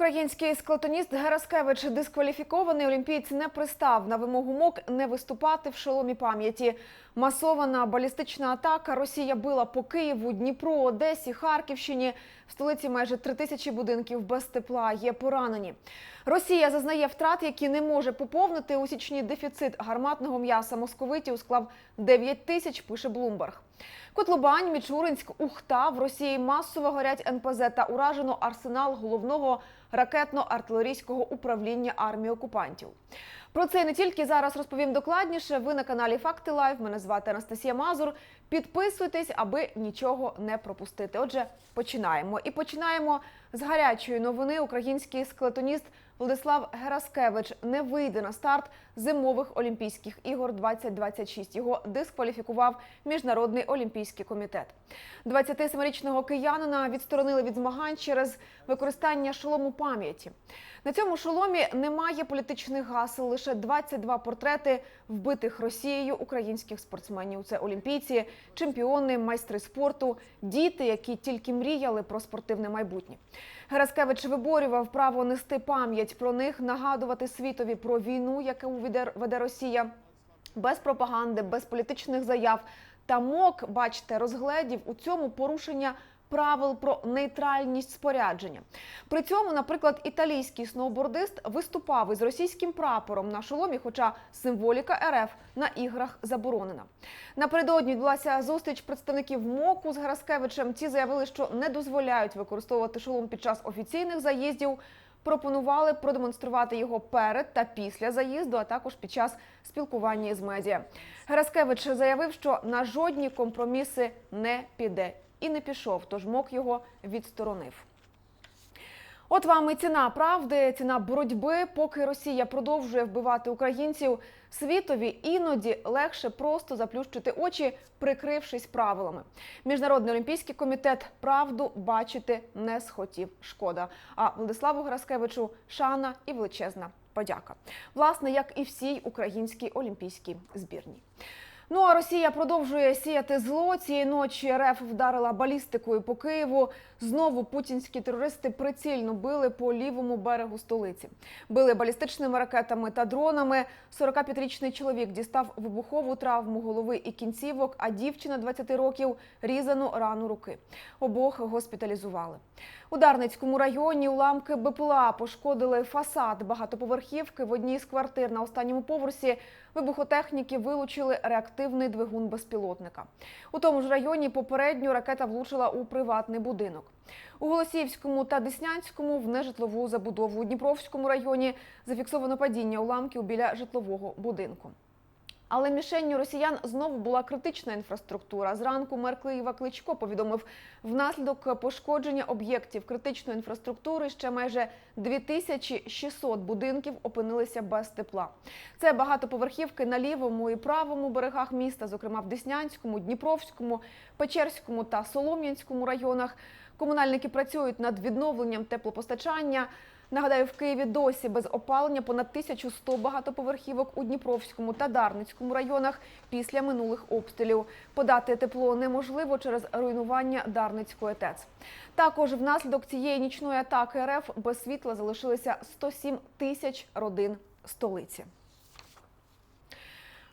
Український склотоніст Гераскевич дискваліфікований олімпієць не пристав на вимогу МОК не виступати в шоломі пам'яті. Масована балістична атака Росія била по Києву, Дніпру, Одесі, Харківщині. В столиці майже три тисячі будинків без тепла є поранені. Росія зазнає втрат, які не може поповнити. У січні дефіцит гарматного м'яса московитів склав 9 тисяч, пише Блумберг. Котлубань, Мічуринськ, Ухта в Росії масово горять НПЗ та уражено арсенал головного ракетно-артилерійського управління армії окупантів. Про це не тільки зараз розповім докладніше. Ви на каналі Факти Лайв. Мене звати Анастасія Мазур. Підписуйтесь, аби нічого не пропустити. Отже, починаємо. І починаємо з гарячої новини. Український склетоніст Владислав Гераскевич не вийде на старт зимових Олімпійських ігор 2026. Його дискваліфікував Міжнародний олімпійський комітет. 27-річного киянина відсторонили від змагань через використання шолому пам'яті. На цьому шоломі немає політичних гасел, лише 22 портрети вбитих Росією українських спортсменів. Це олімпійці, чемпіони, майстри спорту, діти, які тільки мріяли про спортивне майбутнє. Гераскевич виборював право нести пам'ять про них, нагадувати світові про війну, яку веде- веде Росія, без пропаганди, без політичних заяв. Та МОК, бачите, розгледів у цьому порушення правил про нейтральність спорядження. При цьому, наприклад, італійський сноубордист виступав із російським прапором на шоломі, хоча символіка РФ на іграх заборонена. Напередодні відбулася зустріч представників МОКу з Гераскевичем. Ті заявили, що не дозволяють використовувати шолом під час офіційних заїздів. Пропонували продемонструвати його перед та після заїзду, а також під час спілкування із медіа. Гераскевич заявив, що на жодні компроміси не піде і не пішов, тож МОК його відсторонив. От вам і ціна правди, ціна боротьби. Поки Росія продовжує вбивати українців, світові іноді легше просто заплющити очі, прикрившись правилами. Міжнародний олімпійський комітет правду бачити не схотів. Шкода. А Владиславу Граскевичу шана і величезна подяка. Власне, як і всій українській олімпійській збірній. Ну а Росія продовжує сіяти зло. Цієї ночі РФ вдарила балістикою по Києву. Знову путінські терористи прицільно били по лівому берегу столиці. Били балістичними ракетами та дронами. 45-річний чоловік дістав вибухову травму голови і кінцівок, а дівчина 20 років різану рану руки. Обох госпіталізували. У Дарницькому районі уламки БПЛА пошкодили фасад багатоповерхівки. В одній з квартир на останньому поверсі вибухотехніки вилучили реактивний двигун безпілотника. У тому ж районі попередньо ракета влучила у приватний будинок. У Голосіївському та Деснянському в нежитлову забудову у Дніпровському районі зафіксовано падіння уламків біля житлового будинку. Але мішенню росіян знову була критична інфраструктура. Зранку мер Києва Кличко повідомив, внаслідок пошкодження об'єктів критичної інфраструктури ще майже 2600 будинків опинилися без тепла. Це багатоповерхівки на лівому і правому берегах міста, зокрема в Деснянському, Дніпровському, Печерському та Солом'янському районах. Комунальники працюють над відновленням теплопостачання. Нагадаю, в Києві досі без опалення понад 1100 багатоповерхівок у Дніпровському та Дарницькому районах після минулих обстрілів. Подати тепло неможливо через руйнування Дарницької ТЕЦ. Також внаслідок цієї нічної атаки РФ без світла залишилися 107 тисяч родин столиці.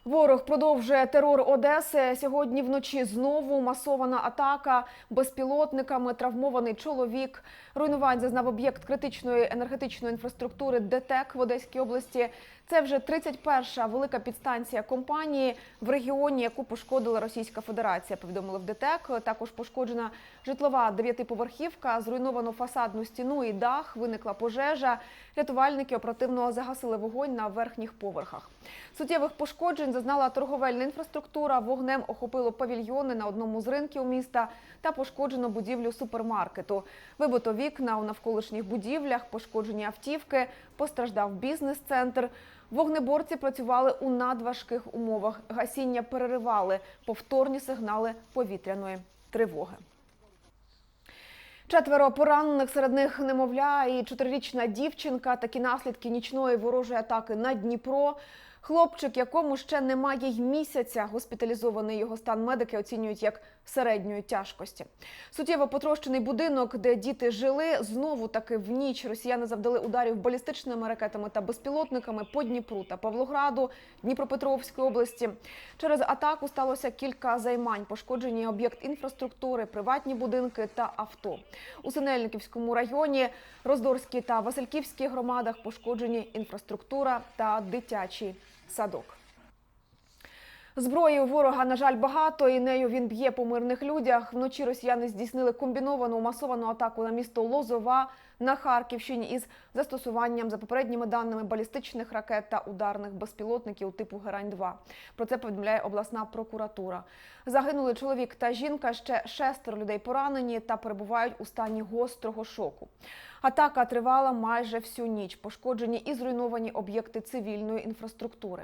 Ворог продовжує терор Одеси. Сьогодні вночі знову масована атака безпілотниками. Травмований чоловік. Руйнувань зазнав об'єкт критичної енергетичної інфраструктури ДТЕК в Одеській області. Це вже 31-ша велика підстанція компанії в регіоні, яку пошкодила Російська Федерація. Повідомили в ДТЕК. Також пошкоджена житлова дев'ятиповерхівка, зруйновано фасадну стіну і дах. Виникла пожежа. Рятувальники оперативно загасили вогонь на верхніх поверхах. Суттєвих пошкоджень зазнала торговельна інфраструктура. Вогнем охопило павільйони на одному з ринків міста та пошкоджено будівлю супермаркету. Вибито вікна у навколишніх будівлях, пошкоджені автівки, постраждав бізнес-центр. Вогнеборці працювали у надважких умовах. Гасіння переривали повторні сигнали повітряної тривоги. Четверо поранених серед них немовля і чотирирічна дівчинка. Такі наслідки нічної ворожої атаки на Дніпро. Хлопчик, якому ще немає й місяця, госпіталізований його стан медики оцінюють як середньої тяжкості. Суттєво потрощений будинок, де діти жили, знову таки в ніч росіяни завдали ударів балістичними ракетами та безпілотниками по Дніпру та Павлограду, Дніпропетровської області. Через атаку сталося кілька займань, пошкоджені об'єкт інфраструктури, приватні будинки та авто. У Синельниківському районі, Роздорській та Васильківській громадах пошкоджені інфраструктура та дитячий садок. Зброї у ворога, на жаль, багато, і нею він б'є по мирних людях. Вночі росіяни здійснили комбіновану масовану атаку на місто Лозова на Харківщині із застосуванням, за попередніми даними, балістичних ракет та ударних безпілотників типу Герань-2. Про це повідомляє обласна прокуратура. Загинули чоловік та жінка. Ще шестеро людей поранені та перебувають у стані гострого шоку. Атака тривала майже всю ніч. Пошкоджені і зруйновані об'єкти цивільної інфраструктури.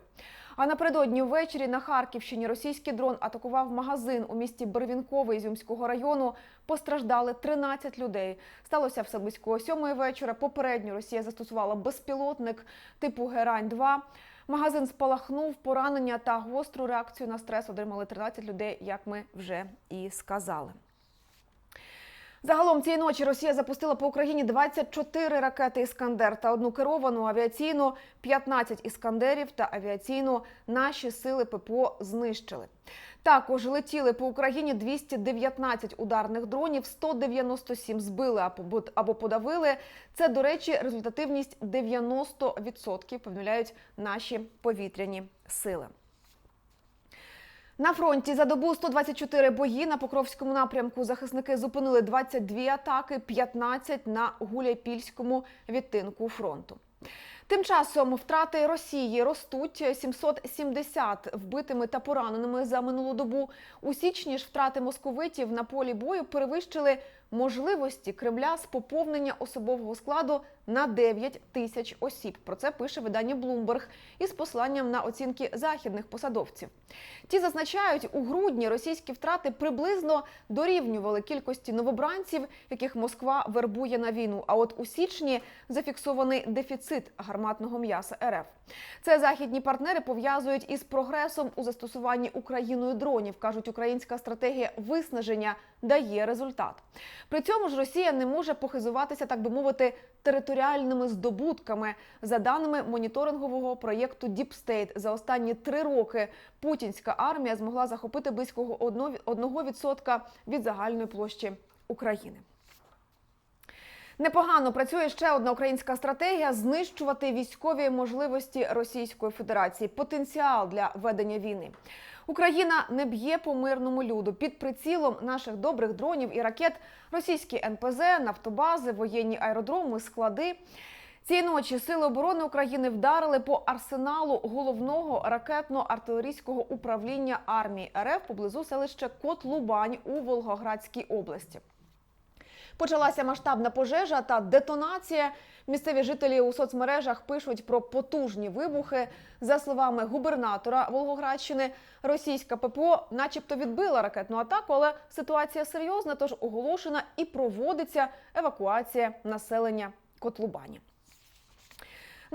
А напередодні ввечері на Харківщині російський дрон атакував магазин у місті Барвінкове Ізюмського району. Постраждали 13 людей. Сталося все близько сьомої вечора. Попередньо Росія застосувала безпілотник типу Герань-2. Магазин спалахнув, поранення та гостру реакцію на стрес отримали 13 людей, як ми вже і сказали. Загалом цієї ночі Росія запустила по Україні 24 ракети Іскандер та одну керовану авіаційну, 15 іскандерів та авіаційну наші сили ППО знищили. Також летіли по Україні 219 ударних дронів, 197 збили або- або подавили. Це, до речі, результативність 90%, повідомляють наші повітряні сили. На фронті за добу 124 бої на Покровському напрямку. Захисники зупинили 22 атаки, 15 на Гуляйпільському відтинку фронту. Тим часом втрати Росії ростуть 770 вбитими та пораненими за минулу добу. У січні ж втрати московитів на полі бою перевищили можливості Кремля з поповнення особового складу на 9 тисяч осіб. Про це пише видання Bloomberg із посланням на оцінки західних посадовців. Ті зазначають, у грудні російські втрати приблизно дорівнювали кількості новобранців, яких Москва вербує на війну. А от у січні зафіксований дефіцит гарматного м'яса РФ. Це західні партнери пов'язують із прогресом у застосуванні Україною дронів. кажуть, українська стратегія виснаження дає результат. При цьому ж Росія не може похизуватися, так би мовити, територіальними здобутками. За даними моніторингового проєкту State, за останні три роки путінська армія змогла захопити близько 1% від загальної площі України. Непогано працює ще одна українська стратегія знищувати військові можливості Російської Федерації, потенціал для ведення війни. Україна не б'є по мирному люду під прицілом наших добрих дронів і ракет. Російські НПЗ, нафтобази, воєнні аеродроми, склади. Цієї ночі сили оборони України вдарили по арсеналу головного ракетно-артилерійського управління армії РФ поблизу селища Котлубань у Волгоградській області. Почалася масштабна пожежа та детонація. Місцеві жителі у соцмережах пишуть про потужні вибухи. За словами губернатора Волгоградщини, російська ППО, начебто, відбила ракетну атаку, але ситуація серйозна, тож оголошена і проводиться евакуація населення Котлубані.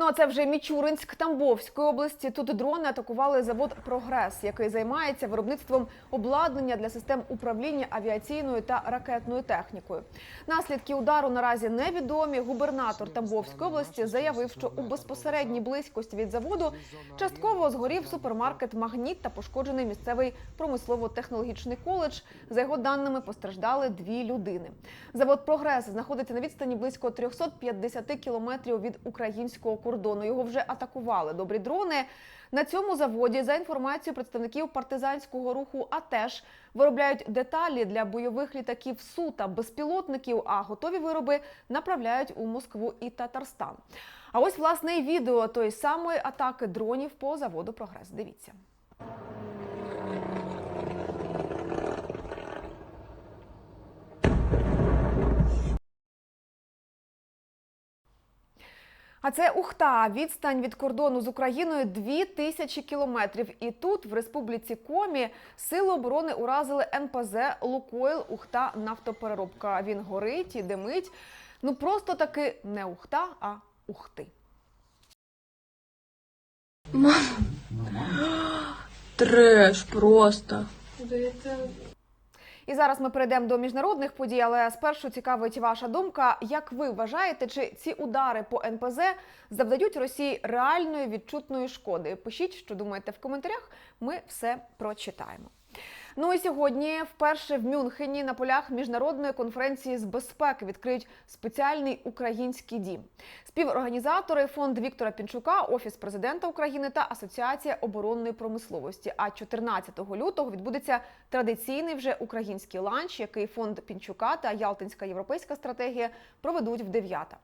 Ну а це вже Мічуринськ Тамбовської області. Тут дрони атакували завод Прогрес, який займається виробництвом обладнання для систем управління авіаційною та ракетною технікою. Наслідки удару наразі невідомі. Губернатор Тамбовської області заявив, що у безпосередній близькості від заводу частково згорів супермаркет Магніт та пошкоджений місцевий промислово-технологічний коледж. За його даними постраждали дві людини. Завод Прогрес знаходиться на відстані близько 350 кілометрів від українського кордону. Його вже атакували добрі дрони. На цьому заводі, за інформацією представників партизанського руху, АТЕШ виробляють деталі для бойових літаків Су та безпілотників, а готові вироби направляють у Москву і Татарстан. А ось власне і відео тої самої атаки дронів по заводу Прогрес. Дивіться. А це Ухта. Відстань від кордону з Україною 2000 кілометрів. І тут, в республіці Комі, сили оборони уразили НПЗ Лукойл Ухта нафтопереробка. Він горить і димить. Ну просто таки не Ухта, а Ухти. Мама, Треш просто. І зараз ми перейдемо до міжнародних подій, але спершу цікавить ваша думка. Як ви вважаєте, чи ці удари по НПЗ завдають Росії реальної відчутної шкоди? Пишіть, що думаєте в коментарях. Ми все прочитаємо. Ну і сьогодні вперше в Мюнхені на полях міжнародної конференції з безпеки відкриють спеціальний український дім. Співорганізатори фонд Віктора Пінчука, Офіс президента України та Асоціація оборонної промисловості. А 14 лютого відбудеться традиційний вже український ланч, який фонд Пінчука та Ялтинська європейська стратегія проведуть в дев'ята.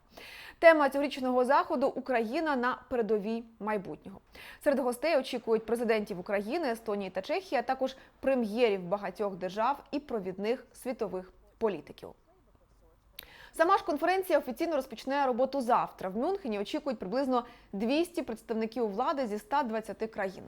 Тема цьогорічного заходу Україна на передовій майбутнього. Серед гостей очікують президентів України, Естонії та Чехії, а також прем'єрів багатьох держав і провідних світових політиків. Сама ж конференція офіційно розпочне роботу завтра. В Мюнхені очікують приблизно 200 представників влади зі 120 країн.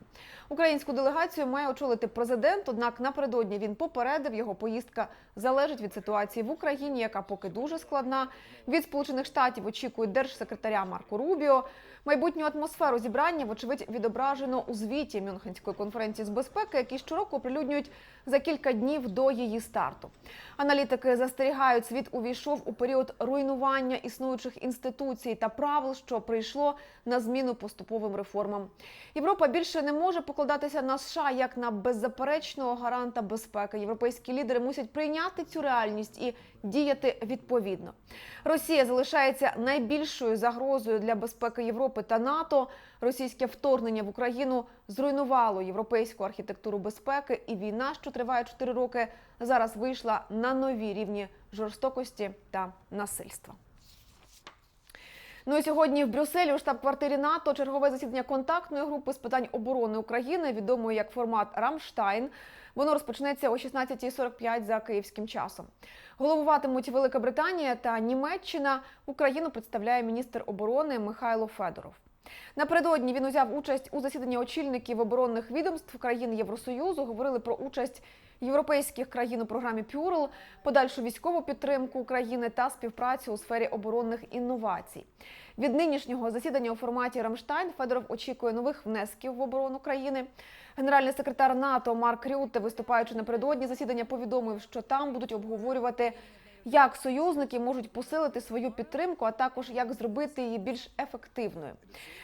Українську делегацію має очолити президент. Однак напередодні він попередив, його поїздка залежить від ситуації в Україні, яка поки дуже складна. Від Сполучених Штатів очікують держсекретаря Марко Рубіо. Майбутню атмосферу зібрання, вочевидь, відображено у звіті Мюнхенської конференції з безпеки, які щороку оприлюднюють за кілька днів до її старту. Аналітики застерігають, світ увійшов у період руйнування існуючих інституцій та правил, що прийшло на зміну поступовим реформам. Європа більше не може покладатися на США як на беззаперечного гаранта безпеки. Європейські лідери мусять прийняти цю реальність і діяти відповідно. Росія залишається найбільшою загрозою для безпеки Європи та НАТО. Російське вторгнення в Україну зруйнувало європейську архітектуру безпеки, і війна, що триває 4 роки, зараз вийшла на нові рівні жорстокості та насильства. Ну і сьогодні в Брюсселі у штаб-квартирі НАТО чергове засідання контактної групи з питань оборони України, відомої як формат Рамштайн. Воно розпочнеться о 16.45 за київським часом. Головуватимуть Велика Британія та Німеччина. Україну представляє міністр оборони Михайло Федоров. Напередодні він узяв участь у засіданні очільників оборонних відомств країн Євросоюзу. Говорили про участь європейських країн у програмі Пюрл, подальшу військову підтримку України та співпрацю у сфері оборонних інновацій. Від нинішнього засідання у форматі Рамштайн Федоров очікує нових внесків в оборону країни. Генеральний секретар НАТО Марк Рютте, виступаючи напередодні засідання, повідомив, що там будуть обговорювати, як союзники можуть посилити свою підтримку, а також як зробити її більш ефективною.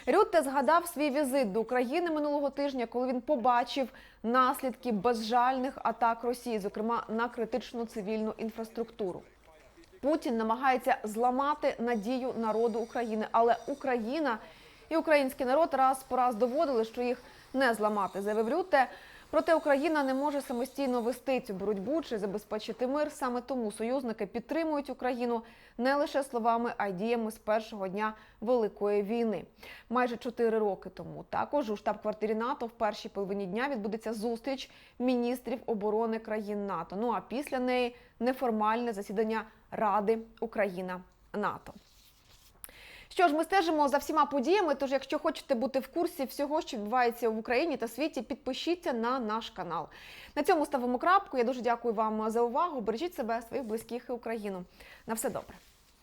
Рютте згадав свій візит до України минулого тижня, коли він побачив наслідки безжальних атак Росії, зокрема на критичну цивільну інфраструктуру. Путін намагається зламати надію народу України, але Україна і український народ раз по раз доводили, що їх не зламати, заявив Рютте. Проте Україна не може самостійно вести цю боротьбу чи забезпечити мир. Саме тому союзники підтримують Україну не лише словами, а й діями з першого дня великої війни. Майже чотири роки тому також у штаб-квартирі НАТО в першій половині дня відбудеться зустріч міністрів оборони країн НАТО. Ну а після неї неформальне засідання Ради Україна НАТО. Що ж, ми стежимо за всіма подіями. Тож, якщо хочете бути в курсі всього, що відбувається в Україні та світі, підпишіться на наш канал. На цьому ставимо крапку. Я дуже дякую вам за увагу. Бережіть себе, своїх близьких і Україну. На все добре.